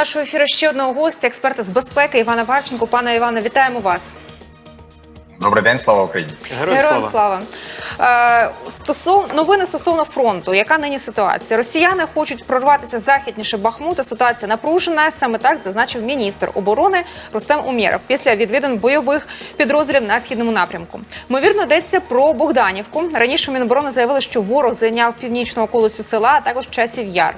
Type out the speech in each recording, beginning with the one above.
Нашого ефіру ще одного гостя, експерта з безпеки Івана Варченко. Пане Іване, вітаємо вас. Добрий день, слава Україні. Героям Героям слава. слава. Е, стосовно новини стосовно фронту, яка нині ситуація? Росіяни хочуть прорватися західніше Бахмута. Ситуація напружена. Саме так зазначив міністр оборони Рустем Умєров після відвідин бойових підрозділів на східному напрямку. Ймовірно, йдеться про Богданівку. Раніше Міноборони заявили, що ворог зайняв північну околицю села, а також часів яр.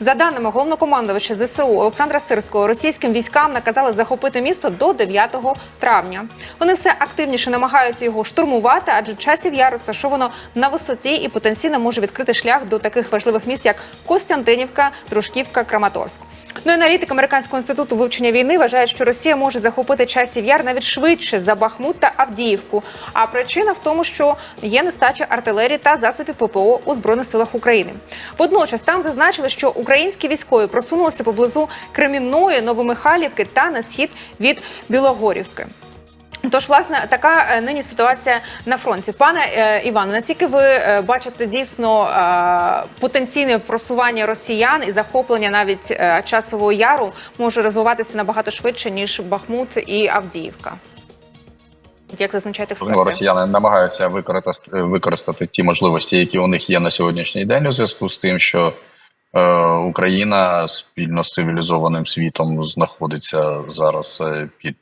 За даними головнокомандувача ЗСУ Олександра Сирського, російським військам наказали захопити місто до 9 травня. Вони все активніше намагаються його штурмувати, адже часів яр розташовано на висоті і потенційно може відкрити шлях до таких важливих міст, як Костянтинівка, Дружківка, Краматорськ. Ну і аналітик американського інституту вивчення війни вважає, що Росія може захопити часів яр навіть швидше за Бахмут та Авдіївку. А причина в тому, що є нестача артилерії та засобів ППО у збройних силах України. Водночас там зазначили, що українські військові просунулися поблизу Кремінної, Новомихайлівки та на схід від Білогорівки. Тож, власне, така е, нині ситуація на фронті. Пане е, Іване, наскільки ви е, бачите дійсно потенційне просування росіян і захоплення навіть часового яру може розвиватися набагато швидше ніж Бахмут і Авдіївка? Як Можливо, експерти? росіяни намагаються використати, використати ті можливості, які у них є на сьогоднішній день, у зв'язку з тим, що Україна спільно з цивілізованим світом знаходиться зараз під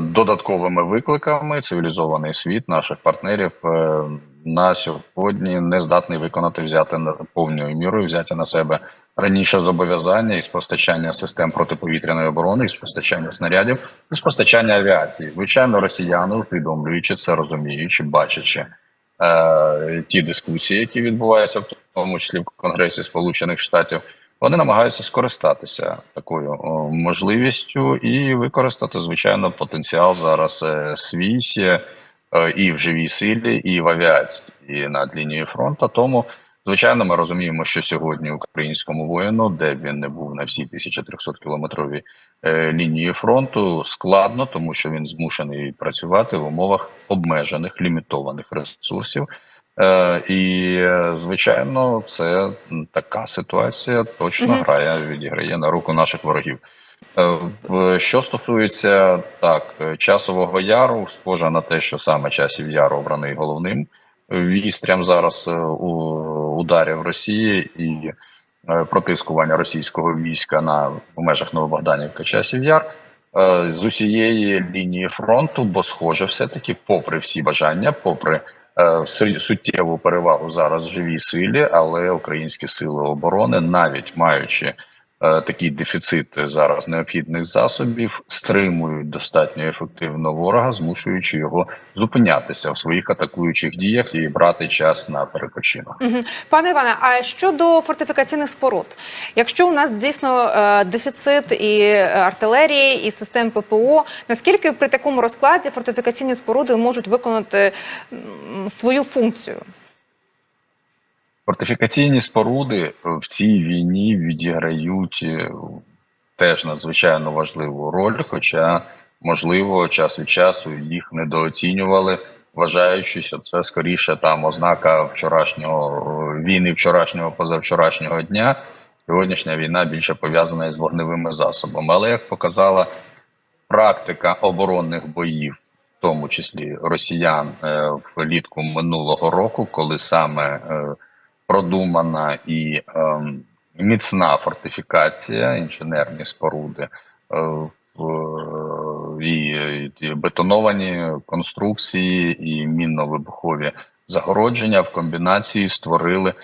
додатковими викликами. Цивілізований світ наших партнерів е, на сьогодні не здатний виконати взяти повною мірою, взяти на себе раніше зобов'язання із постачання систем протиповітряної оборони, із постачання снарядів, із постачання авіації. Звичайно, росіяни, усвідомлюючи це, розуміючи, бачачи е, ті дискусії, які відбуваються, в тому числі в Конгресі Сполучених Штатів, вони намагаються скористатися такою можливістю і використати звичайно потенціал зараз е, свій е, і в живій силі, і в авіації над лінією фронту. Тому Звичайно, ми розуміємо, що сьогодні українському воїну, де він не був на всій 1300 кілометровій е, лінії фронту, складно, тому що він змушений працювати в умовах обмежених лімітованих ресурсів. Е, і звичайно, це така ситуація точно грає, відіграє на руку наших ворогів. Е, Що стосується так часового яру, схоже на те, що саме часів яру обраний головним вістрям зараз е, у ударів Росії і протискування російського війська на в межах Новобогданівка часів яр з усієї лінії фронту, бо схоже, все таки, попри всі бажання, попри суттєву перевагу зараз живі силі, але українські сили оборони, навіть маючи е, такий дефіцит зараз необхідних засобів, стримують достатньо ефективно ворога, змушуючи його зупинятися в своїх атакуючих діях і брати час на перепочинок. Мгм. Пане Іване, а щодо фортифікаційних споруд, якщо у нас дійсно е, дефіцит і е, артилерії, і систем ППО, наскільки при такому розкладі фортифікаційні споруди можуть виконати свою функцію? Фортифікаційні споруди в цій війні відіграють е, теж надзвичайно важливу роль, хоча, можливо, час від часу їх недооцінювали, вважаючи, що це скоріше там ознака вчорашнього е, війни, вчорашнього позавчорашнього дня. Сьогоднішня війна більше пов'язана із вогневими засобами. Але як показала практика оборонних боїв, в тому числі росіян е, влітку минулого року, коли саме е, продумана і ем, міцна фортифікація, інженерні споруди, е, в- і, і бетоновані конструкції, і мінно-вибухові загородження в комбінації створили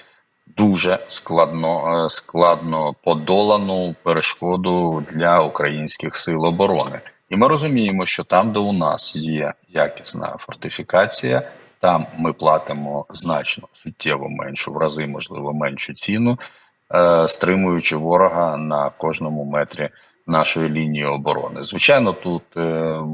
дуже складно, е, складно подолану перешкоду для українських сил оборони. І ми розуміємо, що там, де у нас є якісна фортифікація, там ми платимо значно суттєво меншу, в рази можливо меншу ціну, е, стримуючи ворога на кожному метрі нашої лінії оборони. Звичайно, тут е,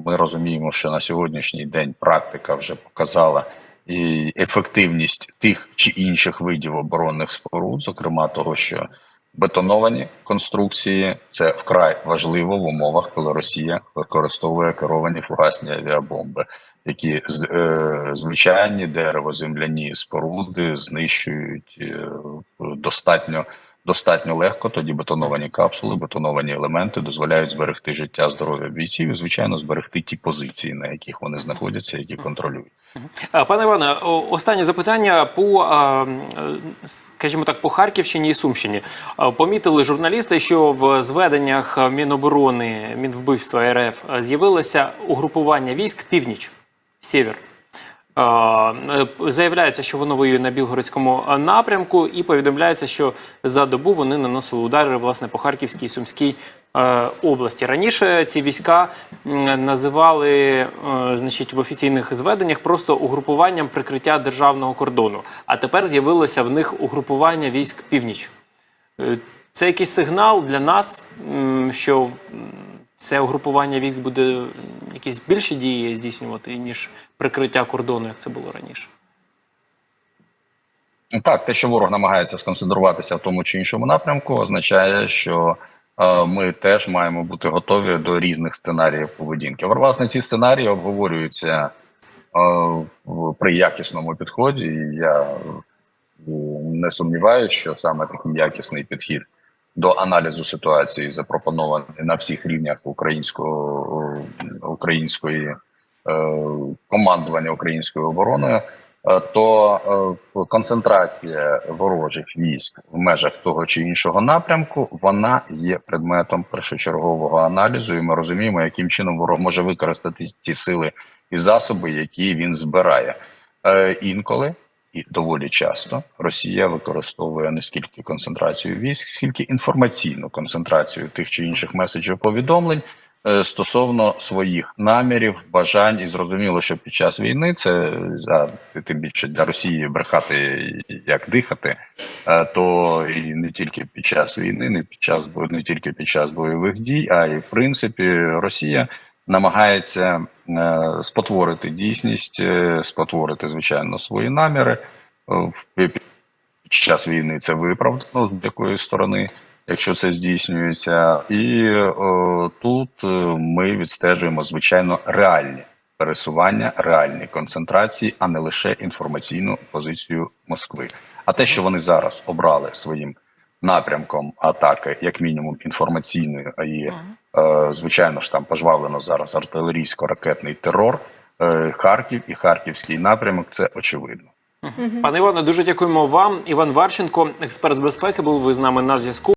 ми розуміємо, що на сьогоднішній день практика вже показала і ефективність тих чи інших видів оборонних споруд, зокрема того, що бетоновані конструкції це вкрай важливо в умовах, коли Росія використовує керовані фугасні авіабомби які е, звичайні деревоземляні споруди знищують е, достатньо достатньо легко. Тоді бетоновані капсули, бетоновані елементи дозволяють зберегти життя, здоров'я бійців і, звичайно, зберегти ті позиції, на яких вони знаходяться, які контролюють. Пане Іване, останнє запитання по, скажімо так, по Харківщині і Сумщині. Помітили журналісти, що в зведеннях Міноборони, Мінвбивства РФ з'явилося угрупування військ північ, сєвєр. Е, Заявляється, що воно воює на Білгородському е, напрямку, і повідомляється, що за добу вони наносили удари власне по Харківській і Сумській е, області. Раніше ці війська називали значить, в офіційних зведеннях просто угрупуванням прикриття державного кордону. А тепер з'явилося в них угрупування військ північ. Це якийсь сигнал для нас, що це угрупування військ буде якісь більші дії здійснювати, ніж прикриття кордону, як це було раніше. Так, те, що ворог намагається сконцентруватися в тому чи іншому напрямку, означає, що е, ми теж маємо бути готові до різних сценаріїв поведінки. Власне, ці сценарії обговорюються е, при якісному підході. І я е, не сумніваюся, що саме такий якісний підхід до аналізу ситуації запропонований на всіх рівнях українського української е, командування українською обороною. Е, то е, концентрація ворожих військ в межах того чи іншого напрямку вона є предметом першочергового аналізу, і ми розуміємо, яким чином ворог може використати ті сили і засоби, які він збирає. Інколи і доволі часто Росія використовує не скільки концентрацію військ, скільки інформаційну концентрацію тих чи інших меседжів повідомлень е, стосовно своїх намірів, бажань, і зрозуміло, що під час війни це а тим більше для Росії брехати як дихати, е, то і не тільки під час війни, не під час не тільки під час бойових дій, а й в принципі Росія намагається спотворити дійсність, е, спотворити звичайно свої наміри. Е, Під час війни це виправдано з якої сторони, якщо це здійснюється, і е, тут е, ми відстежуємо звичайно реальні пересування, реальні концентрації, а не лише інформаційну позицію Москви. А те, що вони зараз обрали своїм напрямком атаки, як мінімум інформаційною, а е, звичайно ж там пожвавлено зараз артилерійсько-ракетний терор. е, Харків і харківський напрямок це очевидно. Пане Іване, дуже дякуємо вам. Іван Варченко, експерт з безпеки, був ви з нами на зв'язку.